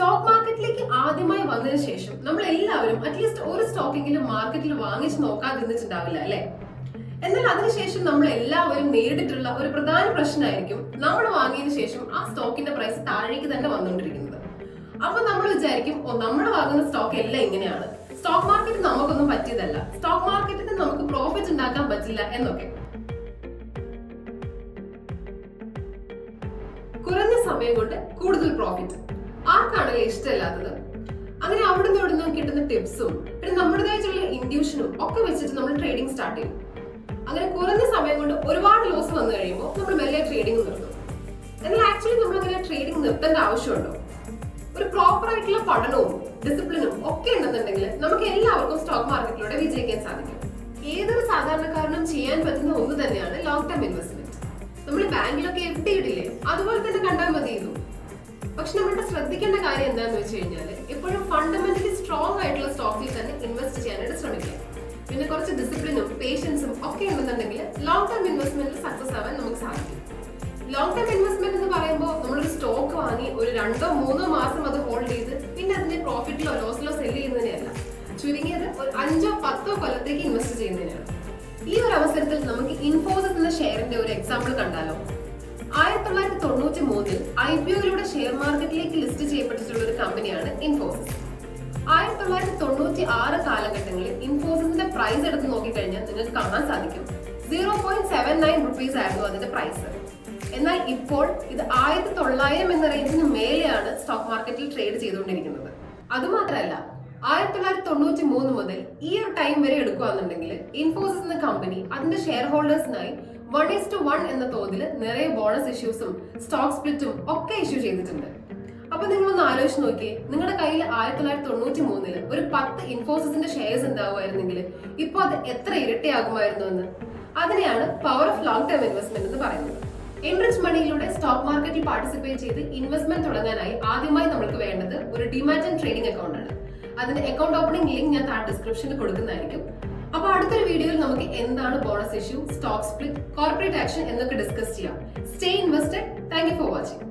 Stock മാർക്കറ്റിലേക്ക് ആദ്യമായി വന്നതിന് ശേഷം നമ്മൾ എല്ലാവരും അറ്റ്ലീസ്റ്റ് ഒരു സ്റ്റോക്കെങ്കിലും മാർക്കറ്റിൽ വാങ്ങിച്ച് നോക്കാതിരുന്നിട്ടുണ്ടാവില്ല അല്ലെ? എന്നാൽ അതിനുശേഷം നമ്മൾ എല്ലാവരും നേരിട്ടിട്ടുള്ള ഒരു പ്രധാന പ്രശ്നമായിരിക്കും നമ്മൾ വാങ്ങിയതിനു ശേഷം ആ സ്റ്റോക്കിന്റെ പ്രൈസ് താഴേക്ക് തന്നെ വന്നുകൊണ്ടിരിക്കുന്നത്. അപ്പൊ നമ്മൾ വിചാരിക്കും ഓ നമ്മൾ വാങ്ങുന്ന സ്റ്റോക്ക് എല്ലാം ഇങ്ങനെയാണ്. സ്റ്റോക്ക് മാർക്കറ്റ് നമുക്കൊന്നും പറ്റിയതല്ല. സ്റ്റോക്ക് മാർക്കറ്റിന് നമുക്ക് പ്രോഫിറ്റ് ഉണ്ടാക്കാൻ പറ്റില്ല എന്നൊക്കെ. കുറഞ്ഞ സമയം കൊണ്ട് കൂടുതൽ പ്രോഫിറ്റ് ആർക്കാണല്ലോ ഇഷ്ടമല്ലാത്തത്? അങ്ങനെ അവിടുന്ന് ഇവിടുന്ന് കിട്ടുന്ന ടിപ്സും പിന്നെ നമ്മുടേതായിട്ടുള്ള ഇൻഡ്യൂഷനും ഒക്കെ വെച്ചിട്ട് നമ്മൾ ട്രേഡിംഗ് സ്റ്റാർട്ട് ചെയ്യും. അങ്ങനെ കുറഞ്ഞ സമയം കൊണ്ട് ഒരുപാട് ലോസ് വന്നു കഴിയുമ്പോൾ നമ്മൾ മെല്ലെ ട്രേഡിംഗ് നിർത്തും. എന്നാൽ ആക്ച്വലി നമ്മൾ അങ്ങനെ ട്രേഡിംഗ് നിർത്തേണ്ട ആവശ്യമുണ്ടോ? ഒരു പ്രോപ്പർ ആയിട്ടുള്ള പഠനവും ഡിസിപ്ലിനും ഒക്കെ ഉണ്ടെന്നുണ്ടെങ്കിൽ നമുക്ക് എല്ലാവർക്കും സ്റ്റോക്ക് മാർക്കറ്റിലൂടെ വിജയിക്കാൻ സാധിക്കും. ഏതൊരു സാധാരണക്കാരനും ചെയ്യാൻ പറ്റുന്ന ഒന്ന് തന്നെയാണ് ലോങ് ടേം ഇൻവെസ്റ്റ്മെന്റ് നമ്മൾ ബാങ്കിലൊക്കെ എഫ് ഡി ഇടില്ലേ? അതുപോലെ തന്നെ കണ്ടാൽ മതി ഇതും പക്ഷെ നമ്മളുടെ ശ്രദ്ധിക്കേണ്ട കാര്യം എന്താണെന്ന് വെച്ച് കഴിഞ്ഞാൽ എപ്പോഴും ഫണ്ടമെന്റലി സ്ട്രോങ് ആയിട്ടുള്ള സ്റ്റോക്കിൽ തന്നെ ഇൻവെസ്റ്റ് ചെയ്യാനായിട്ട് ശ്രമിക്കുക. പിന്നെ കുറച്ച് ഡിസിപ്ലിനും പേഷ്യൻസും ഒക്കെ ഉണ്ടെന്നുണ്ടെങ്കിൽ ലോങ് ടേം ഇൻവെസ്റ്റ്മെന്റിൽ സക്സസ് ആവാൻ നമുക്ക് സാധിക്കും. ലോങ് ടേം ഇൻവെസ്റ്റ്മെന്റ് എന്ന് പറയുമ്പോൾ നമ്മളൊരു സ്റ്റോക്ക് വാങ്ങി ഒരു രണ്ടോ മൂന്നോ മാസം അത് ഹോൾഡ് ചെയ്ത് പിന്നെ അതിന്റെ പ്രോഫിറ്റിലോ ലോസിലോ സെൽ ചെയ്യുന്നതിനെയല്ല. ചുരുങ്ങിയത് ഒരു അഞ്ചോ പത്തോ കൊല്ലത്തേക്ക് ഇൻവെസ്റ്റ് ചെയ്യുന്നതിനാണ്. ഈ ഒരു അവസരത്തിൽ നമുക്ക് ഇൻഫോസിസ് എന്ന ഷെയറിന്റെ ഒരു എക്സാമ്പിൾ കണ്ടാലോ? ആയിരത്തി തൊള്ളായിരത്തി തൊണ്ണൂറ്റി മൂന്നിൽ ഐ പി ഒയിലൂടെ ഷെയർ മാർക്കറ്റിലേക്ക് ലിസ്റ്റ് ചെയ്യപ്പെട്ടിട്ടുള്ള ഒരു കമ്പനിയാണ് ഇൻഫോസിസ്. ആയിരത്തി തൊള്ളായിരത്തി തൊണ്ണൂറ്റി ആറ് കാലഘട്ടങ്ങളിൽ ഇൻഫോസിസിന്റെ പ്രൈസ് എടുത്ത് നോക്കിക്കഴിഞ്ഞാൽ നിങ്ങൾക്ക് കാണാൻ സാധിക്കും. Zero point seven nine rupees ആയിരുന്നു അതിന്റെ പ്രൈസ് എന്നാൽ ഇപ്പോൾ ഇത് ആയിരത്തി തൊള്ളായിരം എന്ന റേഞ്ചിന് മേലെയാണ് സ്റ്റോക്ക് മാർക്കറ്റിൽ ട്രേഡ് ചെയ്തുകൊണ്ടിരിക്കുന്നത്. അതുമാത്രമല്ല ആയിരത്തി തൊള്ളായിരത്തി തൊണ്ണൂറ്റി മൂന്ന് മുതൽ ഈ ഒരു ടൈം വരെ എടുക്കുകയാണെന്നുണ്ടെങ്കിൽ ഇൻഫോസിസ് എന്ന കമ്പനി അതിന്റെ ഷെയർ ഹോൾഡേഴ്സിനായി വൺ ഈസ് ടു വൺ എന്ന തോതിൽ നിറയെ ബോണസ് ഇഷ്യൂസും സ്റ്റോക്ക് സ്പ്ലിറ്റും ഒക്കെ ഇഷ്യൂ ചെയ്തിട്ടുണ്ട്. അപ്പൊ നിങ്ങളൊന്ന് ആലോചിച്ച് നോക്കിയേ നിങ്ങളുടെ കയ്യിൽ ആയിരത്തി തൊള്ളായിരത്തി തൊണ്ണൂറ്റി മൂന്നിൽ ഒരു പത്ത് ഇൻഫോസിസിന്റെ ഷെയർസ് ഉണ്ടാവുമായിരുന്നെങ്കിൽ ഇപ്പൊ അത് എത്ര ഇരട്ടിയാകുമായിരുന്നു എന്ന്? അതിനെയാണ് power of long term investment എന്ന് പറയുന്നത്. എൻറിച്ച് മണിയിലൂടെ സ്റ്റോക്ക് മാർക്കറ്റിൽ പാർട്ടിസിപ്പേറ്റ് ചെയ്ത് ഇൻവെസ്റ്റ്മെന്റ് തുടങ്ങാനായി ആദ്യമായി നമുക്ക് വേണ്ടത് ഒരു ഡിമാറ്റ് ആൻഡ് ട്രേഡിംഗ് അക്കൗണ്ട് ആണ്. അതിന്റെ അക്കൗണ്ട് ഓപ്പണിംഗ് ലിങ്ക് ഞാൻ താഴെ ഡിസ്ക്രിപ്ഷനിൽ കൊടുക്കുന്നതായിരിക്കും. അപ്പൊ അടുത്തൊരു വീഡിയോയിൽ നമുക്ക് എന്താണ് bonus issue stock split corporate action എന്നൊക്കെ ഡിസ്കസ് ചെയ്യാം. Stay invested thank you for watching